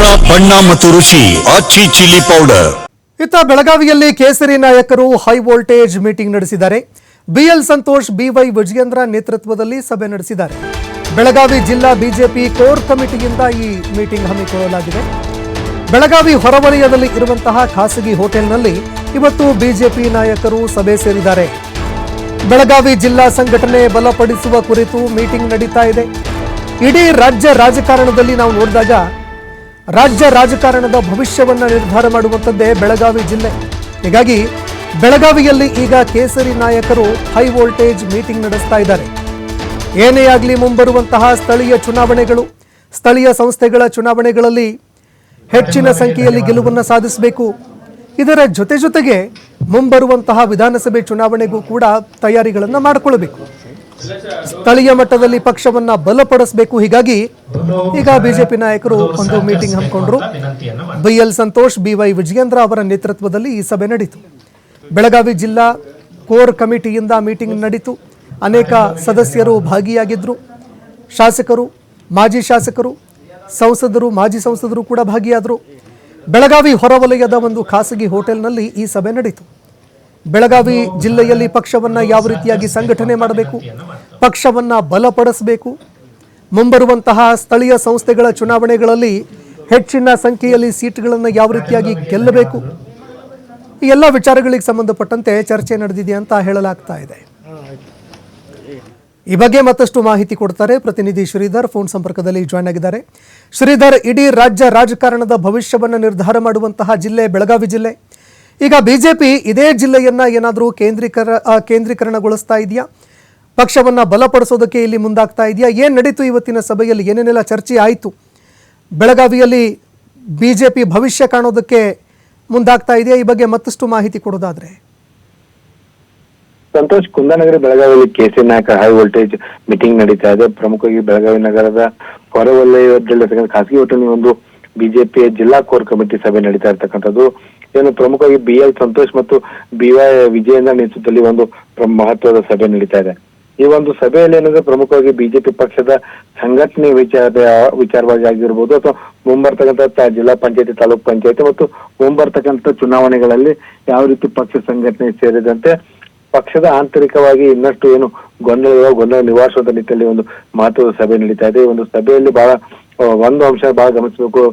ಖಾರ ಬಣ್ಣ ಮತ್ತು ರುಚಿ ಆಚಿ ಚಿಲ್ಲಿ ಪೌಡರ್. ಇತ್ತ ಬೆಳಗಾವಿಯಲ್ಲಿ ಕೇಸರಿ ನಾಯಕರು ಹೈ ವೋಲ್ಟೇಜ್ ಮೀಟಿಂಗ್ ನಡೆಸಿದ್ದಾರೆ. ಬಿಎಲ್ ಸಂತೋಷ್, ಬಿವೈ ವಿಜಯೇಂದ್ರ ನೇತೃತ್ವದಲ್ಲಿ ಸಭೆ ನಡೆಸಿದ್ದಾರೆ. ಬೆಳಗಾವಿ ಜಿಲ್ಲಾ ಬಿಜೆಪಿ ಕೋರ್ ಕಮಿಟಿಯಿಂದ ಈ ಮೀಟಿಂಗ್ ಹಮ್ಮಿಕೊಳ್ಳಲಾಗಿದೆ. ಬೆಳಗಾವಿ ಹೊರವಲಯದಲ್ಲಿ ಇರುವಂತಹ ಖಾಸಗಿ ಹೋಟೆಲ್ನಲ್ಲಿ ಇವತ್ತು ಬಿಜೆಪಿ ನಾಯಕರು ಸಭೆ ಸೇರಿದ್ದಾರೆ. ಬೆಳಗಾವಿ ಜಿಲ್ಲಾ ಸಂಘಟನೆ ಬಲಪಡಿಸುವ ಕುರಿತು ಮೀಟಿಂಗ್ ನಡೀತಾ ಇದೆ. ಇಡೀ ರಾಜ್ಯ ರಾಜಕಾರಣದಲ್ಲಿ ನಾವು ನೋಡಿದಾಗ ರಾಜ್ಯ ರಾಜಕಾರಣದ ಭವಿಷ್ಯವನ್ನು ನಿರ್ಧಾರ ಮಾಡುವಂಥದ್ದೇ ಬೆಳಗಾವಿ ಜಿಲ್ಲೆ. ಹೀಗಾಗಿ ಬೆಳಗಾವಿಯಲ್ಲಿ ಈಗ ಕೇಸರಿ ನಾಯಕರು ಹೈ ವೋಲ್ಟೇಜ್ ಮೀಟಿಂಗ್ ನಡೆಸ್ತಾ ಇದ್ದಾರೆ. ಏನೇ ಆಗಲಿ ಮುಂಬರುವಂತಹ ಸ್ಥಳೀಯ ಚುನಾವಣೆಗಳು, ಸ್ಥಳೀಯ ಸಂಸ್ಥೆಗಳ ಚುನಾವಣೆಗಳಲ್ಲಿ ಹೆಚ್ಚಿನ ಸಂಖ್ಯೆಯಲ್ಲಿ ಗೆಲುವನ್ನು ಸಾಧಿಸಬೇಕು. ಇದರ ಜೊತೆ ಜೊತೆಗೆ ಮುಂಬರುವಂತಹ ವಿಧಾನಸಭೆ ಚುನಾವಣೆಗೂ ಕೂಡ ತಯಾರಿಗಳನ್ನು ಮಾಡಿಕೊಳ್ಳಬೇಕು ಸ್ಥಳೀಯ ಮಟ್ಟದಲ್ಲಿ ಪಕ್ಷವನ್ನ ಬಲಪಡಿಸಬೇಕು. ಹೀಗಾಗಿ ಈಗ ಬಿಜೆಪಿ ನಾಯಕರು ಒಂದು meeting ಹಮ್ಮಿಕೊಂಡ್ರು. B L Santosh BY Vijayendra ಅವರ ನೇತೃತ್ವದಲ್ಲಿ ಈ ಸಭೆ ನಡೀತು. ಬೆಳಗಾವಿ ಜಿಲ್ಲಾ ಕೋರ್ ಕಮಿಟಿಯಿಂದ ಮೀಟಿಂಗ್ ನಡೀತು. ಅನೇಕ ಸದಸ್ಯರು ಭಾಗಿಯಾಗಿದ್ದರು ಶಾಸಕರು, ಮಾಜಿ ಶಾಸಕರು, ಸಂಸದರು, ಮಾಜಿ ಸಂಸದರು ಕೂಡ ಭಾಗಿಯಾದರು. ಬೆಳಗಾವಿ ಹೊರವಲಯದ ಒಂದು ಖಾಸಗಿ ಹೋಟೆಲ್ನಲ್ಲಿ ಈ ಸಭೆ ನಡೀತು. ಬೆಳಗಾವಿ ಜಿಲ್ಲೆಯಲ್ಲಿ ಪಕ್ಷವನ್ನ ಯಾವ ರೀತಿಯಾಗಿ ಸಂಘಟನೆ ಮಾಡಬೇಕು? ಪಕ್ಷವನ್ನ ಬಲಪಡಿಸಬೇಕು? ಮುಂಬರುವಂತಹ ಸ್ಥಳೀಯ ಸಂಸ್ಥೆಗಳ ಚುನಾವಣೆಗಳಲ್ಲಿ ಹೆಚ್ಚಿನ ಸಂಖ್ಯೆಯಲ್ಲಿ ಸೀಟ್ಗಳನ್ನು ಯಾವ ರೀತಿಯಾಗಿ ಗೆಲ್ಲಬೇಕು? ಈ ಎಲ್ಲ ವಿಚಾರಗಳಿಗೆ ಸಂಬಂಧಪಟ್ಟಂತೆ ಚರ್ಚೆ ನಡೆದಿದೆ ಅಂತ ಹೇಳಲಾಗ್ತಾ ಇದೆ. ಈ ಬಗ್ಗೆ ಮತ್ತಷ್ಟು ಮಾಹಿತಿ ಕೊಡ್ತಾರೆ ಪ್ರತಿನಿಧಿ ಶ್ರೀಧರ್. ಫೋನ್ ಸಂಪರ್ಕದಲ್ಲಿ ಜಾಯ್ನ್ ಆಗಿದ್ದಾರೆ. ಶ್ರೀಧರ್, ಇಡೀ ರಾಜ್ಯ ರಾಜಕಾರಣದ ಭವಿಷ್ಯವನ್ನು ನಿರ್ಧಾರ ಮಾಡುವಂತಹ ಜಿಲ್ಲೆ ಬೆಳಗಾವಿ ಜಿಲ್ಲೆ. ಈಗ ಬಿಜೆಪಿ ಇದೇ ಜಿಲ್ಲೆಯನ್ನ ಏನಾದರೂ ಕೇಂದ್ರೀಕರ ಕೇಂದ್ರೀಕರಣಗೊಳಿಸ್ತಾ ಇದೆಯಾ? ಪಕ್ಷವನ್ನ ಬಲಪಡಿಸೋದಕ್ಕೆ ಇಲ್ಲಿ ಮುಂದಾಗ್ತಾ ಇದೆಯಾ? ಏನು ನಡೀತು ಇವತ್ತಿನ ಸಭೆಯಲ್ಲಿ? ಏನೇನೆಲ್ಲ ಚರ್ಚೆ ಆಯಿತು? ಬೆಳಗಾವಿಯಲ್ಲಿ ಬಿಜೆಪಿ ಭವಿಷ್ಯ ಕಾಣೋದಕ್ಕೆ ಮುಂದಾಗ್ತಾ ಇದೆಯಾ? ಈ ಬಗ್ಗೆ ಮತ್ತಷ್ಟು ಮಾಹಿತಿ ಕೊಡೋದಾದ್ರೆ. ಸಂತೋಷ್, ಕುಂದಾನಗರಿ ಬೆಳಗಾವಿಯಲ್ಲಿ ಕೆಸಿ ನಾಯಕ ಹೈ ವೋಲ್ಟೇಜ್ ಮೀಟಿಂಗ್ ನಡೀತಾ ಇದೆ. ಪ್ರಮುಖವಾಗಿ ಬೆಳಗಾವಿ ನಗರದ ಹೊರವಲಯದಲ್ಲಿ ಖಾಸಗಿ ಒಟ್ಟಿನಲ್ಲಿ ಒಂದು ಬಿಜೆಪಿಯ ಜಿಲ್ಲಾ ಕೋರ್ ಕಮಿಟಿ ಸಭೆ ನಡೀತಾ ಇರ್ತಕ್ಕಂಥದ್ದು. ಏನು ಪ್ರಮುಖವಾಗಿ ಬಿ ಎಲ್ ಸಂತೋಷ್ ಮತ್ತು ಬಿ ವೈ ವಿಜಯನ ನೇತೃತ್ವದಲ್ಲಿ ಒಂದು ಮಹತ್ವದ ಸಭೆ ನಡೀತಾ ಇದೆ. ಈ ಒಂದು ಸಭೆಯಲ್ಲಿ ಏನಂದ್ರೆ ಪ್ರಮುಖವಾಗಿ ಬಿಜೆಪಿ ಪಕ್ಷದ ಸಂಘಟನೆ ವಿಚಾರ ವಿಚಾರವಾಗಿ ಆಗಿರ್ಬೋದು ಅಥವಾ ಮುಂಬರ್ತಕ್ಕಂಥ ಜಿಲ್ಲಾ ಪಂಚಾಯತಿ, ತಾಲೂಕ್ ಪಂಚಾಯತಿ ಮತ್ತು ಮುಂಬರ್ತಕ್ಕಂಥ ಚುನಾವಣೆಗಳಲ್ಲಿ ಯಾವ ರೀತಿ ಪಕ್ಷ ಸಂಘಟನೆ ಸೇರಿದಂತೆ ಪಕ್ಷದ ಆಂತರಿಕವಾಗಿ ಇನ್ನಷ್ಟು ಏನು ಗೊಂದಲ ಗೊಂದಲ ನಿವಾರಿಸುವಂತ ನಿಟ್ಟಿನಲ್ಲಿ ಒಂದು ಮಹತ್ವದ ಸಭೆ ನಡೀತಾ ಇದೆ. ಈ ಒಂದು ಸಭೆಯಲ್ಲಿ ಬಹಳ ಒಂದು ಅಂಶ ಬಹಳ ಗಮನಿಸಬೇಕು.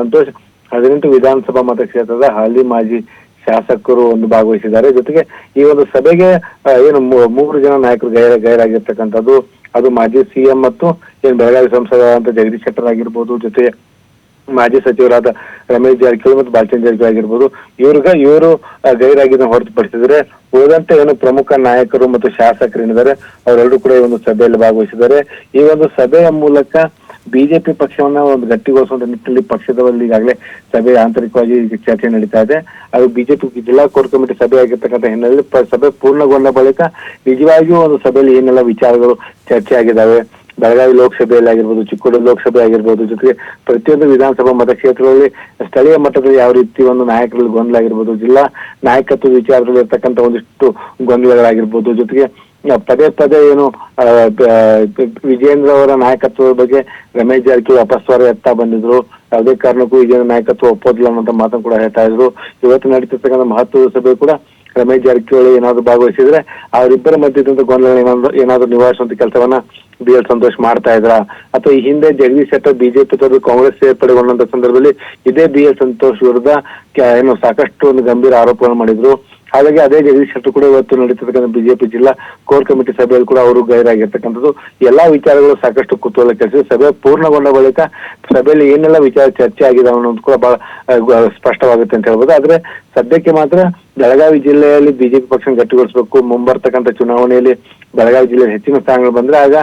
ಸಂತೋಷ್ ಹದಿನೆಂಟು ವಿಧಾನಸಭಾ ಮತಕ್ಷೇತ್ರದ ಹಾಲಿ ಮಾಜಿ ಶಾಸಕರು ಒಂದು ಭಾಗವಹಿಸಿದ್ದಾರೆ. ಜೊತೆಗೆ ಈ ಒಂದು ಸಭೆಗೆ ಏನು ಮೂರು ಜನ ನಾಯಕರು ಗೈರ, ಗೈರಾಗಿರ್ತಕ್ಕಂಥದ್ದು, ಅದು ಮಾಜಿ ಸಿಎಂ ಮತ್ತು ಏನು ಬೆಳಗಾವಿ ಸಂಸದರಾದಂತ ಜಗದೀಶ್ ಶೆಟ್ಟರ್ ಆಗಿರ್ಬೋದು ಜೊತೆಗೆ ಮಾಜಿ ಸಚಿವರಾದ ರಮೇಶ್ ಜಾರಕಿಹೊಳಿ ಮತ್ತು ಬಾಲಚಂದ್ರ ಜಾರಕಿಹೊಳಿ ಆಗಿರ್ಬೋದು. ಇವ್ರಿಗ, ಇವರು ಗೈರಾಗಿದ್ದ ಹೊರತುಪಡಿಸಿದ್ರೆ ಉಳಿದಂತೆ ಏನು ಪ್ರಮುಖ ನಾಯಕರು ಮತ್ತು ಶಾಸಕರು ಏನಿದ್ದಾರೆ, ಅವರೆಲ್ಲರೂ ಕೂಡ ಈ ಒಂದು ಸಭೆಯಲ್ಲಿ ಭಾಗವಹಿಸಿದ್ದಾರೆ. ಈ ಒಂದು ಸಭೆಯ ಮೂಲಕ ಬಿಜೆಪಿ ಪಕ್ಷವನ್ನ ಒಂದು ಗಟ್ಟಿಗೊಳಿಸುವಂತ ನಿಟ್ಟಿನಲ್ಲಿ ಪಕ್ಷದಲ್ಲಿ ಈಗಾಗಲೇ ಸಭೆ ಆಂತರಿಕವಾಗಿ ಚರ್ಚೆ ನಡೀತಾ ಇದೆ. ಅದು ಬಿಜೆಪಿ ಜಿಲ್ಲಾ ಕೋರ್ ಕಮಿಟಿ ಸಭೆ ಆಗಿರ್ತಕ್ಕಂಥ ಹಿನ್ನೆಲೆಯಲ್ಲಿ ಸಭೆ ಪೂರ್ಣಗೊಂಡ ಬಳಿಕ ನಿಜವಾಗಿಯೂ ಒಂದು ಸಭೆಯಲ್ಲಿ ಏನೆಲ್ಲ ವಿಚಾರಗಳು ಚರ್ಚೆ ಆಗಿದ್ದಾವೆ ಬೆಳಗಾವಿ ಲೋಕಸಭೆಯಲ್ಲಿ ಆಗಿರ್ಬೋದು, ಚಿಕ್ಕೋಡಿ ಲೋಕಸಭೆ ಆಗಿರ್ಬೋದು, ಜೊತೆಗೆ ಪ್ರತಿಯೊಂದು ವಿಧಾನಸಭಾ ಮತಕ್ಷೇತ್ರಗಳಲ್ಲಿ ಸ್ಥಳೀಯ ಮಟ್ಟದಲ್ಲಿ ಯಾವ ರೀತಿ ಒಂದು ನಾಯಕರಲ್ಲಿ ಗೊಂದಲ ಆಗಿರ್ಬೋದು ಜಿಲ್ಲಾ ನಾಯಕತ್ವದ ವಿಚಾರದಲ್ಲಿ ಇರ್ತಕ್ಕಂಥ ಒಂದಿಷ್ಟು ಗೊಂದಲಗಳಾಗಿರ್ಬೋದು, ಜೊತೆಗೆ ಪದೇ ಪದೇ ಏನು ವಿಜೇಂದ್ರ ಅವರ ನಾಯಕತ್ವದ ಬಗ್ಗೆ ರಮೇಶ್ ಜಾರಕಿಹೊಳಿ ಅಪಸ್ವರ ಎತ್ತಾ ಬಂದಿದ್ರು. ಯಾವುದೇ ಕಾರಣಕ್ಕೂ ವಿಜೇಂದ್ರ ನಾಯಕತ್ವ ಒಪ್ಪೋದಿಲ್ಲ ಅನ್ನೋ ಮಾತನ್ನು ಕೂಡ ಹೇಳ್ತಾ ಇದ್ರು. ಇವತ್ತು ನಡೀತಿರ್ತಕ್ಕಂಥ ಮಹತ್ವದ ಸಭೆ ಕೂಡ ರಮೇಶ್ ಜಾರಕಿಹೊಳಿ ಏನಾದ್ರು ಭಾಗವಹಿಸಿದ್ರೆ ಅವರಿಬ್ಬರ ಮಧ್ಯೆ ಗೊಂದಲ ಏನಾದ್ರು ಏನಾದ್ರು ನಿವಾರಿಸುವಂತ ಕೆಲಸವನ್ನ ಬಿ ಎಲ್ ಸಂತೋಷ್ ಮಾಡ್ತಾ ಇದ್ರ. ಅಥವಾ ಈ ಹಿಂದೆ ಜಗದೀಶ್ ಶೆಟ್ಟರ್ ಬಿಜೆಪಿ ಕಾಂಗ್ರೆಸ್ ಸೇರ್ಪಡೆಗೊಂಡಂತ ಸಂದರ್ಭದಲ್ಲಿ ಇದೇ ಬಿ ಎಲ್ ಸಂತೋಷ್ ವಿರುದ್ಧ ಏನು ಸಾಕಷ್ಟು ಒಂದು ಗಂಭೀರ ಆರೋಪಗಳನ್ನು ಮಾಡಿದ್ರು. ಹಾಗಾಗಿ ಅದೇ ಜಗದೀಶ್ ಶೆಟ್ಟರ್ ಕೂಡ ಇವತ್ತು ನಡೀತಿರ್ತಕ್ಕಂಥ ಬಿಜೆಪಿ ಜಿಲ್ಲಾ ಕೋರ್ ಕಮಿಟಿ ಸಭೆಯಲ್ಲಿ ಕೂಡ ಅವರು ಗೈರಾಗಿರ್ತಕ್ಕಂಥದ್ದು. ಎಲ್ಲಾ ವಿಚಾರಗಳು ಸಾಕಷ್ಟು ಕುತೂಹಲ ಕೆಲಸ ಸಭೆ ಪೂರ್ಣಗೊಂಡ ಬಳಿಕ ಸಭೆಯಲ್ಲಿ ಏನೆಲ್ಲ ವಿಚಾರ ಚರ್ಚೆ ಆಗಿದೆ ಅನ್ನೋದು ಕೂಡ ಬಹಳ ಸ್ಪಷ್ಟವಾಗುತ್ತೆ ಅಂತ ಹೇಳ್ಬೋದು. ಆದ್ರೆ ಸದ್ಯಕ್ಕೆ ಮಾತ್ರ ಬೆಳಗಾವಿ ಜಿಲ್ಲೆಯಲ್ಲಿ ಬಿಜೆಪಿ ಪಕ್ಷ ಗಟ್ಟಿಗೊಳಿಸಬೇಕು, ಮುಂಬರ್ತಕ್ಕಂಥ ಚುನಾವಣೆಯಲ್ಲಿ ಬೆಳಗಾವಿ ಜಿಲ್ಲೆಯಲ್ಲಿ ಹೆಚ್ಚಿನ ಸ್ಥಾನಗಳು ಬಂದ್ರೆ ಆಗ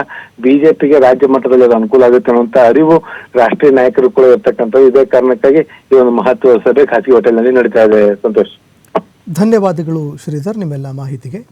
ಬಿಜೆಪಿಗೆ ರಾಜ್ಯ ಮಟ್ಟದಲ್ಲಿ ಅದು ಅನುಕೂಲ ಆಗುತ್ತೆ ಅನ್ನುವಂತ ಅರಿವು ರಾಷ್ಟ್ರೀಯ ನಾಯಕರು ಕೂಡ ಇರ್ತಕ್ಕಂಥದ್ದು. ಇದೇ ಕಾರಣಕ್ಕಾಗಿ ಈ ಒಂದು ಮಹತ್ವದ ಸಭೆ ಖಾಸಗಿ ಹೋಟೆಲ್ನಲ್ಲಿ ನಡೀತಾ ಇದೆ. ಸಂತೋಷ್. ಧನ್ಯವಾದಗಳು ಶ್ರೀಧರ್ ನಿಮ್ಮೆಲ್ಲ ಮಾಹಿತಿಗೆ.